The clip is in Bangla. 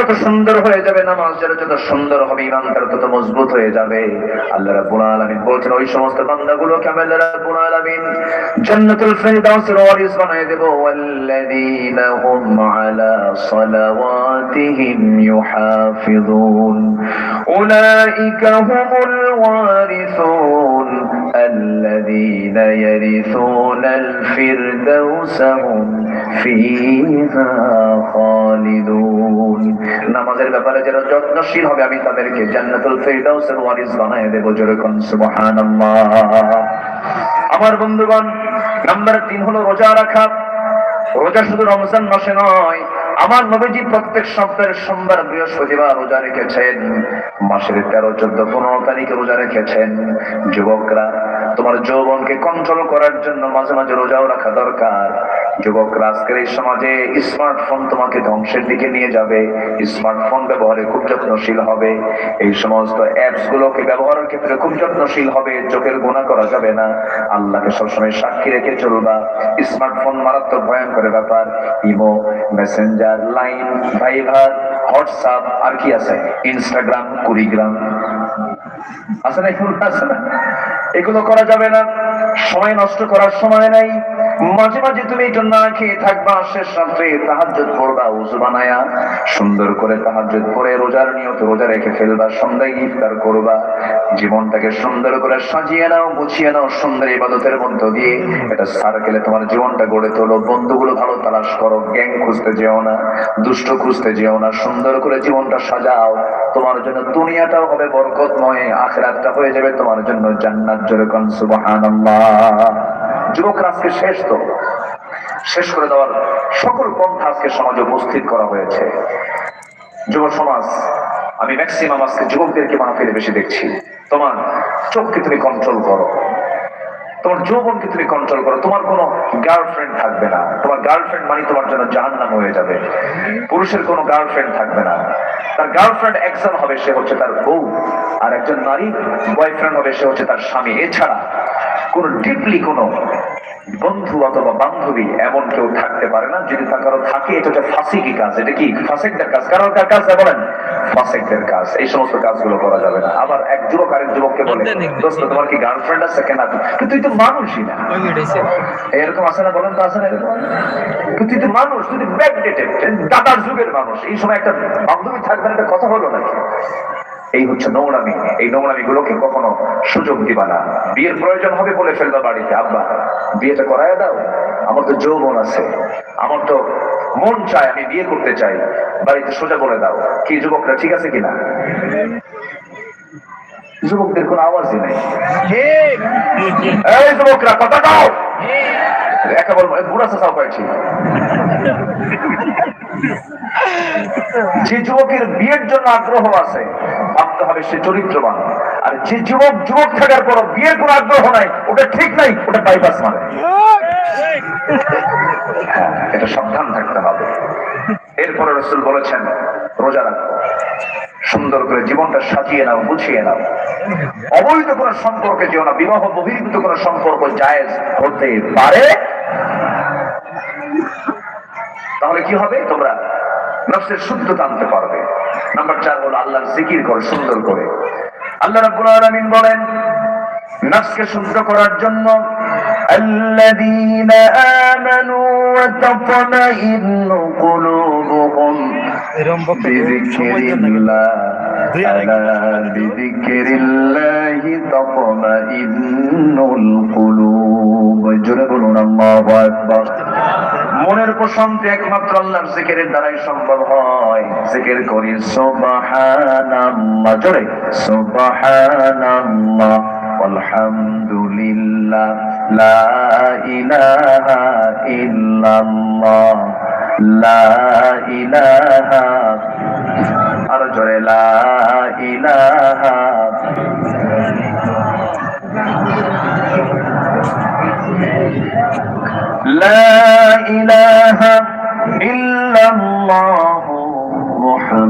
যত সুন্দর হয়ে যাবে নামাজ যারা যত সুন্দর হবে ইমান তারা তত মজবুত হয়ে যাবে। আল্লাহ রাব্বুল আলামিন বলছেন, ওই সমস্ত বান্দাগুলোকে আমি আল্লাহ রাব্বুল আলামিন জান্নাতুল ফিরদাউসের ওয়ারিস বানিয়ে দেব। ওয়াল্লাযীনা হুম আলা সালাওয়াতিহিম ইউহাফিজুন উলাইকা হুমুল ওয়ারিসুন। الذين يرثون الفردوس هم فيها خالدون নামাজের ব্যাপারে যারা যত্নশীল হবে আমি তাদেরকে জান্নাতুল ফিরদাউসের ওয়ারিস বানিয়ে দেব জোরে কোন সুবহানাল্লাহ আমার বন্ধুগণ নাম্বার তিন হলো রোজা রাখা রোজা শুধু রমজান মাসে নয় আমার নবীজি প্রত্যেক সপ্তাহের সোমবার, বৃহস্পতিবার রোজা রেখেছেন। মাসের তেরো, চোদ্দ, পনেরো তারিখে রোজা রেখেছেন। যুবকরা তোমার যৌবনকে কন্ট্রোল করার জন্য মাঝে মাঝে রোজাও রাখা দরকার। যুবকরা, আজকের এই সমাজে স্মার্টফোন তোমাকে ধ্বংসের দিকে নিয়ে যাবে। স্মার্টফোন ব্যবহারে খুব যত্নশীল হবে। এই সমস্ত অ্যাপস গুলোকে ব্যবহারের ক্ষেত্রে খুব যত্নশীল হবে। চোখের গুণা করা যাবে না। আল্লাহকে সবসময় সাক্ষী রেখে চলবা। স্মার্টফোন মারাত্মক ভয়ঙ্কর ব্যাপার। Imo Messenger Line Viber WhatsApp আর কি আছে? ইনস্টাগ্রাম কুড়িগ্রাম আছে না আছে না? এগুলো করা যাবে না। সময় নষ্ট করার সময় নাই। মাঝে মাঝে তুমি একটু না খেয়ে থাকবা, শেষ রাত্রে তাহাজ্জুদ পড়বা, উজু বানায়া সুন্দর করে তাহাজ্জুদ পড়ে, রোজার নিয়ত রোজা রেখে ফেলবা, সন্ধ্যায় ইফতার করবা, জীবনটাকে সুন্দর করে সাজিয়ে নাও, গুছিয়ে নাও, সুন্দর ইবাদতের মধ্য দিয়ে। এটা সার্কেলে তোমার জীবনটা গড়ে তোলো। বন্ধুগুলো ভালো তালাশ করো, গ্যাং খুঁজতে যেও না, দুষ্ট খুঁজতে যেও না, সুন্দর করে জীবনটা সাজাও। তোমার জন্য দুনিয়াটাও হবে বরকতময়, আখেরাতটা হয়ে যাবে তোমার জন্য জান্নাত। দেখছি। তোমার চোখকে তুমি কন্ট্রোল করো। তোমার যৌবনকে তুমি কন্ট্রোল করো। তোমার কোনো গার্লফ্রেন্ড থাকবে না। তোমার গার্লফ্রেন্ড মানে তোমার জন্য জাহান্নাম হয়ে যাবে। পুরুষের কোনো গার্লফ্রেন্ড থাকবে না। তার গার্লফ্রেন্ড একজন হবে, সে হচ্ছে তার বউ। আর একজন নারী বয়ফ্রেন্ড হবে সে হচ্ছে তার স্বামী। এছাড়া কোন ডিপলি কোনো বন্ধু অথবা বান্ধবী এমন কেউ থাকতে পারে না যদি তার কারও থাকে এটা হচ্ছে ফাঁসিকি কাজ। এটা কি? ফাঁসেকদের কাজ। কারোর কার কাজ বলেন? ফাঁসেকদের কাজ। এই সমস্ত কাজগুলো করা যাবে না। আবার এক যুবক আরেক যুবককে বলে দোস্ত তোমার কি গার্লফ্রেন্ড আছে কেন? কিন্তু তুই তো মানুষই না। এরকম আছে না বলেন তো আছে না এরকম তুই তো মানুষ তুই ব্যাক ডেটেড দাদার যুগের মানুষ। এই সময় একটা বান্ধবী থাকবে না একটা কথা হলো নাকি? এই হচ্ছে নোংরামি, এই নোংরামি গুলোকে কখনো সুযোগ দিবা না। বিয়ের প্রয়োজন হবে বলে ফেলবা বাড়িতে, আব্বা, বিয়েটা করায় দাও, আমার তো যৌবন আছে, আমার তো মন চায় আমি বিয়ে করতে চাই, বাড়িতে সোজা বলে দাও। কি যুবকরা, ঠিক আছে কিনা? যুবকদের কোনো আওয়াজই নেই। যুবকরা, কথা দাও একা বলব বুড়া চাষাও পাইছি যে যুবকের বিয়ের জন্য আগ্রহ আছে ভাবতে হবে, সে চরিত্রবান। আর যে যুবক যুবক থাকার পর বিয়ের কোনো আগ্রহ নাই, ওটা ঠিক নাই, ওটা বাইপাস মানে হ্যাঁ এটা সাবধান থাকতে হবে। এরপরে রসুল বলেছেন, রোজা রাখো। সুন্দর করে জীবনটা সাজিয়ে নাও, গুছিয়ে নাও। অবৈধ কোনো সম্পর্কে যেও না, বিবাহ বহির্ভূত কোনো সম্পর্ক জায়েজ হতে পারে। তাহলে কি হবে তোমরা? নফসের শুদ্ধতা আনতে পারবে নাম্বার চার হলো আল্লাহর জিকির করে সুন্দর করে আল্লাহ রাব্বুল আলামিন বলেন নফসকে শুদ্ধ করার জন্য الذين آمنوا وتطمئن قلوبهم এরকম বক্তব্য بذكر সময় দেন না কিন্তু। الله দুই আড়াই ألا بذكر الله تطمئن القلوب জোরে বলুন আল্লাহু আকবার মনের প্রশান্তি একমাত্র আল্লাহর জিকিরের দ্বারাই সম্ভব হয়। জিকির করি, সুবহানাল্লাহ, জোরে। সুবহানাল্লাহ, আলহামদুলিল্লাহ, লা ইলাহা ইল্লাল্লাহ, লা ইলাহা আর জোরে, লা ইলাহা। লা إلى